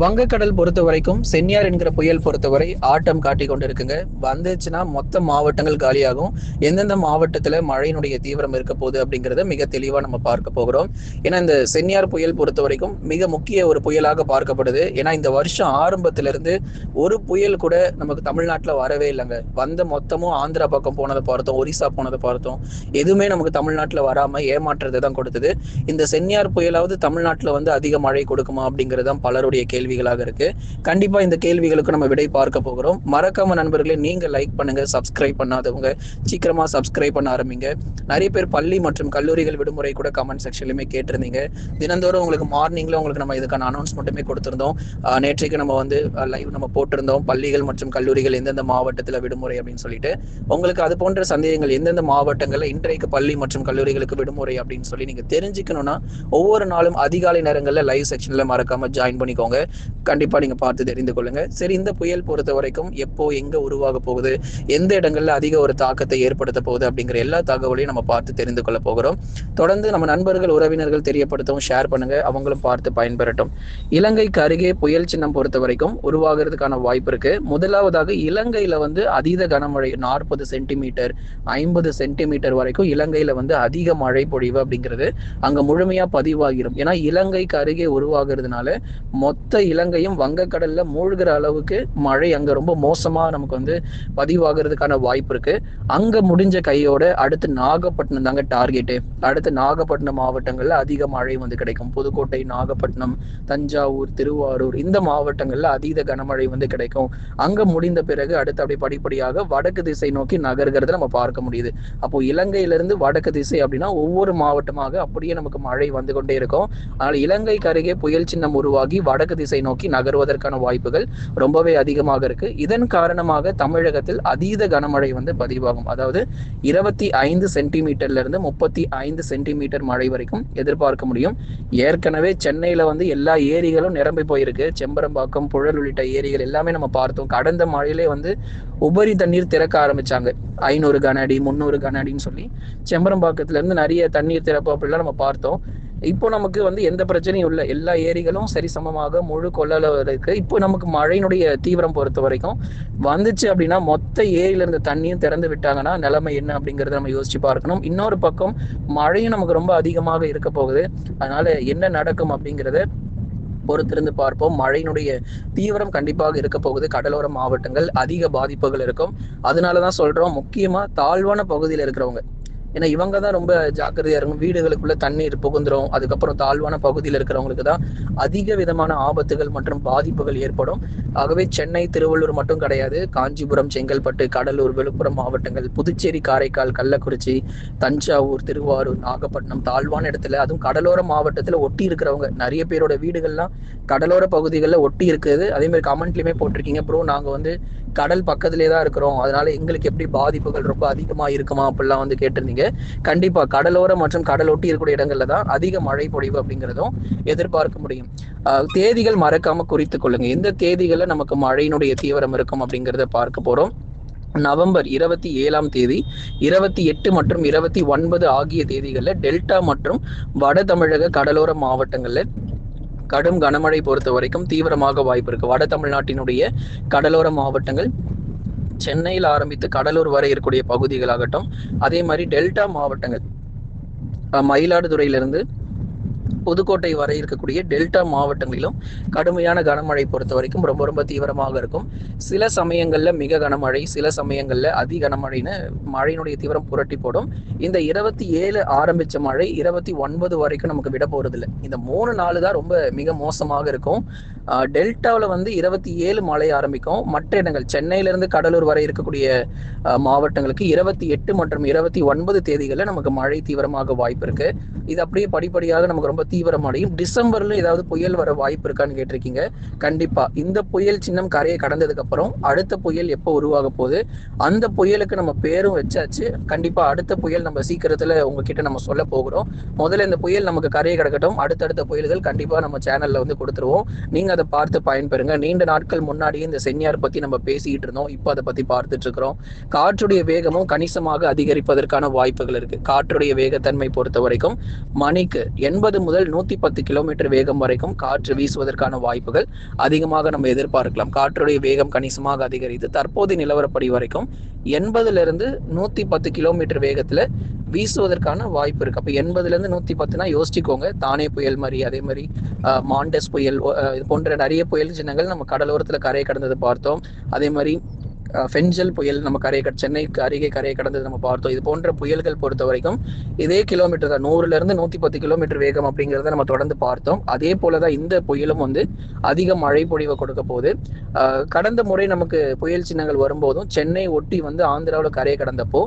வங்கக்கடல் பொறுத்த வரைக்கும் சென்னியார் என்கிற புயல் பொறுத்தவரை ஆட்டம் காட்டி கொண்டிருக்குங்க. வந்துச்சுன்னா மொத்த மாவட்டங்கள் காலியாகும். எந்தெந்த மாவட்டத்துல மழையினுடைய தீவிரம் இருக்க போகுது அப்படிங்கிறத மிக தெளிவா நம்ம பார்க்க போகிறோம். ஏன்னா இந்த சென்னியார் புயல் பொறுத்த வரைக்கும் மிக முக்கிய ஒரு புயலாக பார்க்கப்படுது. ஏன்னா இந்த வருஷம் ஆரம்பத்துல இருந்து ஒரு புயல் கூட நமக்கு தமிழ்நாட்டுல வரவே இல்லைங்க. வந்த மொத்தமும் ஆந்திரா பக்கம் போனதை பார்த்தோம் ஒரிசா போனதை பார்த்தோம். எதுவுமே நமக்கு தமிழ்நாட்டுல வராம ஏமாற்றத்தை தான் கொடுத்தது. இந்த சென்னியார் புயலாவது தமிழ்நாட்டுல வந்து அதிக மழை கொடுக்குமா அப்படிங்கிறது தான் பலருடைய கேள்விகளாக இருக்கு. கண்டிப்பா இந்த கேள்விகளுக்கு நம்ம விடை பார்க்க போகிறோம். மறக்காம நண்பர்களே நீங்க லைக் பண்ணுங்க சப்ஸ்கிரைப் பண்ணாதவங்க சீக்கிரமா சப்ஸ்கிரைப் பண்ண ஆரம்பிங்க. நிறைய பேர் பள்ளி மற்றும் கல்லூரிகள் விடுமுறை கூட கமெண்ட் செக்ஷன்லயுமே கேட்டிருந்தீங்க. தினந்தோறும் உங்களுக்கு மார்னிங்ல உங்களுக்கு நம்ம இதுக்கான அனௌன்ஸ்மெண்ட்டுமே கொடுத்திருந்தோம். நேற்றைக்கு நம்ம வந்து லைவ் நம்ம போட்டிருந்தோம். பள்ளிகள் மற்றும் கல்லூரிகள் எந்தெந்த மாவட்டத்துல விடுமுறை அப்படின்னு சொல்லிட்டு. உங்களுக்கு அது போன்ற சந்தேகங்கள் எந்தெந்த மாவட்டங்கள்ல இன்றைக்கு பள்ளி மற்றும் கல்லூரிகளுக்கு விடுமுறை அப்படின்னு சொல்லி நீங்க தெரிஞ்சுக்கணும்னா ஒவ்வொரு நாளும் அதிகாலை நேரங்கள்ல லைவ் செக்ஷன்ல மறக்காம ஜாயின் பண்ணிக்கோங்க. கண்டிப்பா நீங்க பார்த்து தெரிந்து கொள்ளுங்க. சரி இந்த புயல் பொறுத்த வரைக்கும் எப்போ எங்க உருவாக போகுது எந்த இடங்கள்ல அதிக ஒரு தாக்கத்தை ஏற்படுத்த போகுது அப்படிங்கிற எல்லா தகவலையும் நம்ம பார்த்து தெரிந்து கொள்ள போகிறோம். தொடர்ந்து நம்ம நண்பர்கள் உறவினர்கள் தெரியப்படுத்தவும் ஷேர் பண்ணுங்க. அவங்களும் பார்த்து பயன்பெறட்டும். இலங்கைக்கு அருகே புயல் சின்னம் பொறுத்த வரைக்கும் உருவாகிறதுக்கான வாய்ப்பு இருக்கு. முதலாவதாக இலங்கையில வந்து அதீத கனமழை நாற்பது சென்டிமீட்டர் ஐம்பது சென்டிமீட்டர் வரைக்கும் இலங்கையில வந்து அதிக மழை பொழிவு அப்படிங்கிறது அங்க முழுமையா பதிவாகிடும் ஏன்னா இலங்கைக்கு அருகே உருவாகிறதுனால மொத்த இலங்கையும் வங்கக்கடல்ல மூழ்கிற அளவுக்கு மழை அங்க ரொம்ப மோசமா நமக்கு வந்து பதிவாகிறதுக்கான வாய்ப்பு இருக்கு. அங்க முடிஞ்ச கையோட அடுத்து நாகப்பட்டினம் தாங்க டார்கெட்டு. அடுத்து நாகப்பட்டினம் மாவட்டங்கள்ல அதிக மழை வந்து கிடைக்கும். புதுக்கோட்டை நாகப்பட்டினம் தஞ்சாவூர் திருவாரூர் இந்த மாவட்டங்கள்ல அதீத கனமழை வந்து கிடைக்கும். அங்க முடிந்த பிறகு அடுத்து அப்படி படிப்படியாக வடக்கு திசை நோக்கி நகர்கிறத நம்ம பார்க்க முடியுது. அப்போ இலங்கையிலிருந்து வடக்கு திசை அப்படின்னா ஒவ்வொரு மாவட்டமாக அப்படியே நமக்கு மழை வந்து கொண்டே இருக்கும். ஆனால் இலங்கைக்கு அருகே புயல் சின்னம் உருவாகி வடக்கு திசை நோக்கி நகர்வதற்கான வாய்ப்புகள் ரொம்பவே அதிகமாக இருக்கு. இதன் காரணமாக தமிழகத்தில் அதீத கனமழை வந்து பதிவாகும். அதாவது இருபத்தி ஐந்து சென்டிமீட்டர்ல இருந்து முப்பத்தி ஐந்து சென்டிமீட்டர் மழை வரைக்கும் எதிர்பார்க்க முடியும். ஏற்கனவே சென்னையில வந்து எல்லா ஏரிகளும் நிரம்பி போயிருக்கு. செம்பரம்பாக்கம் புழல் உள்ளிட்ட ஏரிகள் எல்லாமே நம்ம பார்த்தோம். கடந்த மழையிலே வந்து உபரி தண்ணீர் திறக்க ஆரம்பிச்சாங்க. ஐநூறு கன அடி முந்நூறு கன அடின்னு சொல்லி. செம்பரம்பாக்கத்துல இருந்து நிறைய தண்ணீர் திறப்பு அப்படிலாம் நம்ம பார்த்தோம். இப்போ நமக்கு வந்து எந்த பிரச்சனையும் இல்லை. எல்லா ஏரிகளும் சரி சமமாக முழு கொள்ளளவு இருக்கு இப்போ நமக்கு மழையினுடைய தீவிரம் பொறுத்த வரைக்கும் வந்துச்சு அப்படின்னா மொத்த ஏரியில இருந்த தண்ணியும் திறந்து விட்டாங்கன்னா நிலைமை என்ன அப்படிங்கறத நம்ம யோசிச்சு பார்க்கணும். இன்னொரு பக்கம் மழையும் நமக்கு ரொம்ப அதிகமாக இருக்க போகுது. அதனால என்ன நடக்கும் அப்படிங்கிறத பொறுத்திருந்து பார்ப்போம். மழையினுடைய தீவிரம் கண்டிப்பாக இருக்க போகுது. கடலோர மாவட்டங்கள் அதிக பாதிப்புகள் இருக்கும். அதனாலதான் சொல்றோம் முக்கியமா தாழ்வான பகுதியில் இருக்கிறவங்க. ஏன்னா இவங்க தான் ரொம்ப ஜாக்கிரதையா இருக்கும் வீடுகளுக்குள்ள தண்ணீர் புகுந்துரும். அதுக்கப்புறம் தாழ்வான பகுதியில் இருக்கிறவங்களுக்கு தான் அதிக விதமான ஆபத்துகள் மற்றும் பாதிப்புகள் ஏற்படும். ஆகவே சென்னை திருவள்ளூர் மட்டும் கிடையாது. காஞ்சிபுரம் செங்கல்பட்டு கடலூர் விழுப்புரம் மாவட்டங்கள் புதுச்சேரி காரைக்கால் கள்ளக்குறிச்சி தஞ்சாவூர் திருவாரூர் நாகப்பட்டினம் தாழ்வான இடத்துல அதுவும் கடலோர மாவட்டத்துல ஒட்டி இருக்கிறவங்க. நிறைய பேரோட வீடுகள்லாம் கடலோர பகுதிகளில் ஒட்டி இருக்குது. அதே மாதிரி கமெண்ட்லயுமே போட்டிருக்கீங்க. ப்ரோ நாங்க வந்து கடல் பக்கத்திலே தான் இருக்கிறோம். அதனால எங்களுக்கு எப்படி பாதிப்புகள் ரொம்ப அதிகமா இருக்குமா அப்படிலாம் வந்து கேட்டிருந்தீங்க. கண்டிப்பா கடலோர மற்றும் கடல் ஒட்டி இருக்கக்கூடிய இடங்கள்ல தான் அதிக மழை பொழிவு அப்படிங்கிறதும் எதிர்பார்க்க முடியும். தேதிகள் மறக்காம குறித்து கொள்ளுங்க. எந்த தேதிகள்ல நமக்கு மழையினுடைய தீவிரம் இருக்கும் அப்படிங்கிறத பார்க்க போறோம். நவம்பர் இருபத்தி ஏழாம் தேதி இருபத்தி எட்டு மற்றும் இருபத்தி ஒன்பது ஆகிய தேதிகளில் டெல்டா மற்றும் வட தமிழக கடலோர மாவட்டங்களில் கடும் கனமழை பொறுத்த வரைக்கும் தீவிரமாக வாய்ப்பு இருக்கு. வட தமிழ்நாட்டினுடைய கடலோர மாவட்டங்கள் சென்னையில் ஆரம்பித்து கடலூர் வரை இருக்கக்கூடிய பகுதிகளாகட்டும் அதே மாதிரி டெல்டா மாவட்டங்கள் மயிலாடுதுறையிலிருந்து புதுக்கோட்டை வரை இருக்கக்கூடிய டெல்டா மாவட்டங்களிலும் கடுமையான கனமழை பொறுத்த வரைக்கும் ரொம்ப ரொம்ப தீவிரமாக இருக்கும். சில சமயங்கள்ல மிக கனமழை சில சமயங்கள்ல அதி கனமழைன்னு மழையினுடைய தீவிரம் புரட்டி போடும். இந்த இருபத்தி ஏழு ஆரம்பிச்ச மழை இருபத்தி ஒன்பது வரைக்கும் நமக்கு விட போறது இல்லை இந்த மூணு நாள் தான் ரொம்ப மிக மோசமாக இருக்கும். டெல்டாவில் வந்து இருபத்தி ஏழு மழை ஆரம்பிக்கும். மற்ற இடங்கள் சென்னையிலிருந்து கடலூர் வரை இருக்கக்கூடிய மாவட்டங்களுக்கு இருபத்தி எட்டு மற்றும் இருபத்தி ஒன்பது தேதிகளில் நமக்கு மழை தீவிரமாக வாய்ப்பு இருக்கு. இது அப்படியே படிப்படியாக நமக்கு ரொம்ப தீவிரமடையும். டிசம்பர்ல ஏதாவது புயல் வர வாய்ப்பு இருக்கான்னு கேட்டிருக்கீங்க. கண்டிப்பா. இந்த புயல் சின்னம் கரையை கடந்ததுக்கு அப்புறம் அடுத்த புயல் எப்போ உருவாக போகுது? அந்த புயலுக்கு நம்ம பேரும் வச்சாச்சு. கண்டிப்பா அடுத்த புயல் நம்ம சீக்கிரத்துல உங்ககிட்ட நம்ம சொல்ல போகிறோம். முதல்ல இந்த புயல் நமக்கு கரையை கிடக்கட்டும். அடுத்தடுத்த புயல்கள் கண்டிப்பா நம்ம சேனல்ல வந்து கொடுத்துருவோம். நீங்க அதை பார்த்து பயன்பெறுங்க. நீண்ட நாட்கள் முன்னாடியே இந்த சென்னியார் பத்தி நம்ம பேசிட்டு இருந்தோம். இப்போ அதை பத்தி பார்த்துட்டு இருக்கிறோம். காற்றுடைய வேகமும் கணிசமாக அதிகரிப்பதற்கான வாய்ப்புகள் இருக்கு. காற்றுடைய வேகத்தன்மை பொறுத்த வரைக்கும் மணிக்கு எண்பது முதல் முதல் நூத்தி பத்து கிலோமீட்டர் வேகம் வரைக்கும் காற்று வீசுவதற்கான வாய்ப்புகள் அதிகமாக நம்ம எதிர்பார்க்கலாம். காற்றுடைய வேகம் கணிசமாக அதிகரித்து தற்போது நிலவரப்படி வரைக்கும் எண்பதுல இருந்து நூத்தி பத்து கிலோமீட்டர் வேகத்துல வீசுவதற்கான வாய்ப்பு இருக்கு. அப்ப எண்பதுல இருந்து நூத்தி பத்துனா யோசிச்சுக்கோங்க. தானே புயல் மாதிரி அதே மாதிரி மாண்டஸ் புயல் இது போன்ற நிறைய புயல் சின்னங்கள் நம்ம கடலோரத்துல கரை கடந்தது பார்த்தோம். அதே மாதிரி ஃபென்ஜல் புயல் நம்ம கரையை கட- சென்னைக்கு அருகே கரையை கடந்தது நம்ம பார்த்தோம். இது போன்ற புயல்கள் பொறுத்த வரைக்கும் இதே கிலோமீட்டர் தான். நூறுல இருந்து நூத்தி பத்து கிலோமீட்டர் வேகம் அப்படிங்கிறத நம்ம தொடர்ந்து பார்த்தோம். அதே போலதான் இந்த புயலும் வந்து அதிக மழை பொழிவை கொடுக்க போகுது. கடந்த முறை நமக்கு புயல் சின்னங்கள் வரும்போதும் சென்னை ஒட்டி வந்து ஆந்திராவில் கரையை கடந்தப்போ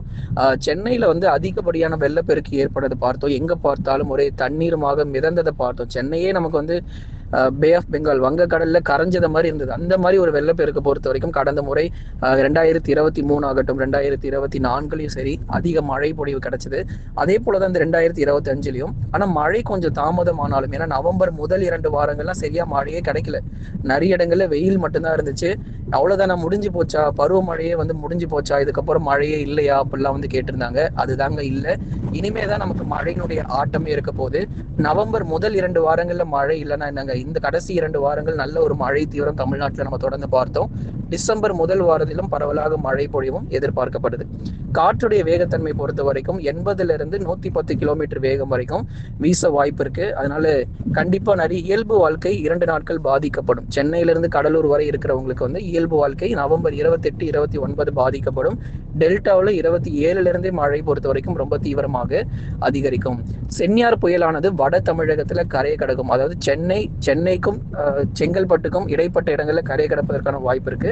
சென்னையில வந்து அதிகப்படியான வெள்ளப்பெருக்கு ஏற்படுறது பார்த்தோம். எங்க பார்த்தாலும் ஒரே தண்ணீருமாக மிதந்ததை பார்த்தோம். சென்னையே நமக்கு வந்து பே ஆஃப் பெங்கால் வங்கக்கடல்ல கரைஞ்சத மாதிரி இருந்தது. அந்த மாதிரி ஒரு வெள்ளப்பெருக்கு பொறுத்த வரைக்கும் கடந்த முறை ரெண்டாயிரத்தி இருபத்தி மூணு ஆகட்டும் ரெண்டாயிரத்தி இருபத்தி நான்குலயும் சரி அதிக மழை பொழிவு கிடைச்சது. அதே போலதான் இந்த ரெண்டாயிரத்தி இருபத்தி அஞ்சுலயும் ஆனா மழை கொஞ்சம் தாமதமானாலும் ஏன்னா நவம்பர் முதல் இரண்டு வாரங்கள்லாம் சரியா மழையே கிடைக்கல. நிறைய இடங்கள்ல வெயில் மட்டும்தான் இருந்துச்சு. அவ்வளவுதானே முடிஞ்சு போச்சா? பருவமழையே வந்து முடிஞ்சு போச்சா? இதுக்கப்புறம் மழையே இல்லையா? அப்படிலாம் வந்து கேட்டிருந்தாங்க. அதுதாங்க இல்லை. இனிமே தான் நமக்கு மழையினுடைய ஆட்டமே இருக்க போகுது. நவம்பர் முதல் இரண்டு வாரங்கள்ல மழை இல்லைன்னா என்னங்க? இந்த கடைசி இரண்டு வாரங்கள் நல்ல ஒரு மழை தீவிரம் தமிழ்நாட்டுல நம்ம தொடர்ந்து பார்த்தோம். டிசம்பர் முதல் வாரத்திலும் பரவலாக மழை பொழிவும் எதிர்பார்க்கப்படுது காற்றுடைய வேகத்தன்மை பொறுத்த வரைக்கும் எண்பதுல இருந்து நூத்தி பத்து கிலோமீட்டர் வேகம் வரைக்கும் வீச வாய்ப்பு இருக்கு. அதனால கண்டிப்பா நிறைய இயல்பு வாழ்க்கை இரண்டு நாட்கள் பாதிக்கப்படும். சென்னையிலிருந்து கடலூர் வரை இருக்கிறவங்களுக்கு வந்து இயல்பு வாழ்க்கை நவம்பர் இருபத்தெட்டு இருபத்தி ஒன்பது பாதிக்கப்படும். டெல்டாவில் இருபத்தி ஏழுல இருந்தே மழை பொறுத்த வரைக்கும் ரொம்ப தீவிரமாக அதிகரிக்கும். சென்னியார் புயலானது வட தமிழகத்துல கரையை கடக்கும். அதாவது சென்னை சென்னைக்கும் செங்கல்பட்டுக்கும் இடைப்பட்ட இடங்களில் கரையை கடப்பதற்கான வாய்ப்பு இருக்கு.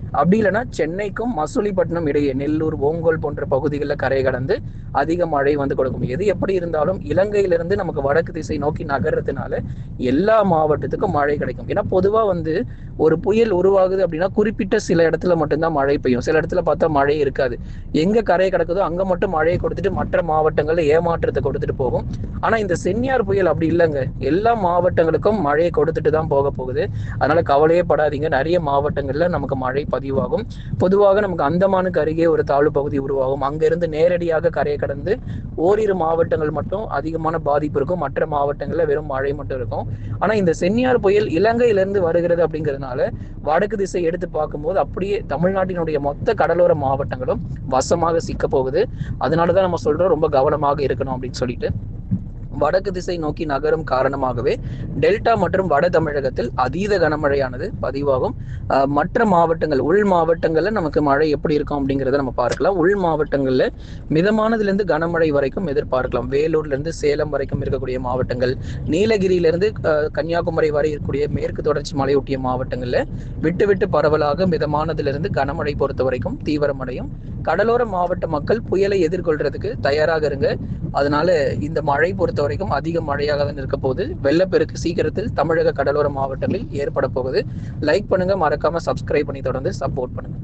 அப்படி இல்லைன்னா சென்னைக்கும் மசூலிப்பட்டினம் இடையே நெல்லூர் ஓங்கோல் போன்ற பகுதிகளில் கரை கடந்து அதிக மழை வந்து கொடுக்கும். எது எப்படி இருந்தாலும் இலங்கையிலிருந்து நமக்கு வடக்கு திசை நோக்கி நகர்றதுனால எல்லா மாவட்டத்துக்கும் மழை கிடைக்கும். ஏன்னா பொதுவாக வந்து ஒரு புயல் உருவாகுது அப்படின்னா குறிப்பிட்ட சில இடத்துல மட்டும்தான் மழை பெய்யும். சில இடத்துல பார்த்தா மழை இருக்காது. எங்க கரை கிடக்குதோ அங்க மட்டும் மழையை கொடுத்துட்டு மற்ற மாவட்டங்கள்ல ஏமாற்றத்தை கொடுத்துட்டு போகும். ஆனா இந்த சென்னியார் புயல் அப்படி இல்லைங்க. எல்லா மாவட்டங்களுக்கும் மழையை கொடுத்துட்டு தான் போக போகுது. அதனால கவலையே படாதீங்க. நிறைய மாவட்டங்கள்ல நமக்கு மழை பதிவாகும். பொதுவாக நமக்கு அந்தமானுக்கு அருகே ஒரு தாழ்வு பகுதி உருவாகும். அங்கிருந்து நேரடியாக கரையை கடந்து ஓரிரு மாவட்டங்கள் மட்டும் அதிகமான பாதிப்பு இருக்கும். மற்ற மாவட்டங்களில் வெறும் மழை மட்டும் இருக்கும். ஆனா இந்த சென்னியார் புயல் இலங்கையிலிருந்து வருகிறது அப்படிங்கிறதுனால வடக்கு திசை எடுத்து பார்க்கும்போது அப்படியே தமிழ்நாட்டினுடைய மொத்த கடலோர மாவட்டங்களும் வசமாக சிக்க போகுது அதனாலதான் நம்ம சொல்றோம் ரொம்ப கவனமாக இருக்கணும் அப்படின்னு சொல்லிட்டு. வடக்கு திசை நோக்கி நகரும் காரணமாகவே டெல்டா மற்றும் வட தமிழகத்தில் அதீத கனமழையானது பதிவாகும். மற்ற மாவட்டங்கள் உள் மாவட்டங்கள்ல நமக்கு மழை எப்படி இருக்கும் அப்படிங்கிறத நம்ம பார்க்கலாம். உள் மாவட்டங்கள்ல மிதமானதுல இருந்து கனமழை வரைக்கும் எதிர்பார்க்கலாம். வேலூர்ல இருந்து சேலம் வரைக்கும் இருக்கக்கூடிய மாவட்டங்கள் நீலகிரியில இருந்து கன்னியாகுமரி வரை இருக்கக்கூடிய மேற்கு தொடர்ச்சி மலையொட்டிய மாவட்டங்கள்ல விட்டு விட்டு பரவலாக மிதமானதுல இருந்து கனமழை பொறுத்த வரைக்கும் தீவிரமடையும். கடலோர மாவட்ட மக்கள் புயலை எதிர்கொள்றதுக்கு தயாராக இருங்க. அதனால இந்த மழை பொறுத்த வரைக்கும் அதிக மழையாக தான் இருக்க போகுது. வெள்ளப்பெருக்கு சீக்கிரத்தில் தமிழக கடலோர மாவட்டங்களில் ஏற்பட போகுது. லைக் பண்ணுங்க மறக்காம சப்ஸ்கிரைப் பண்ணி தொடர்ந்து சப்போர்ட் பண்ணுங்க.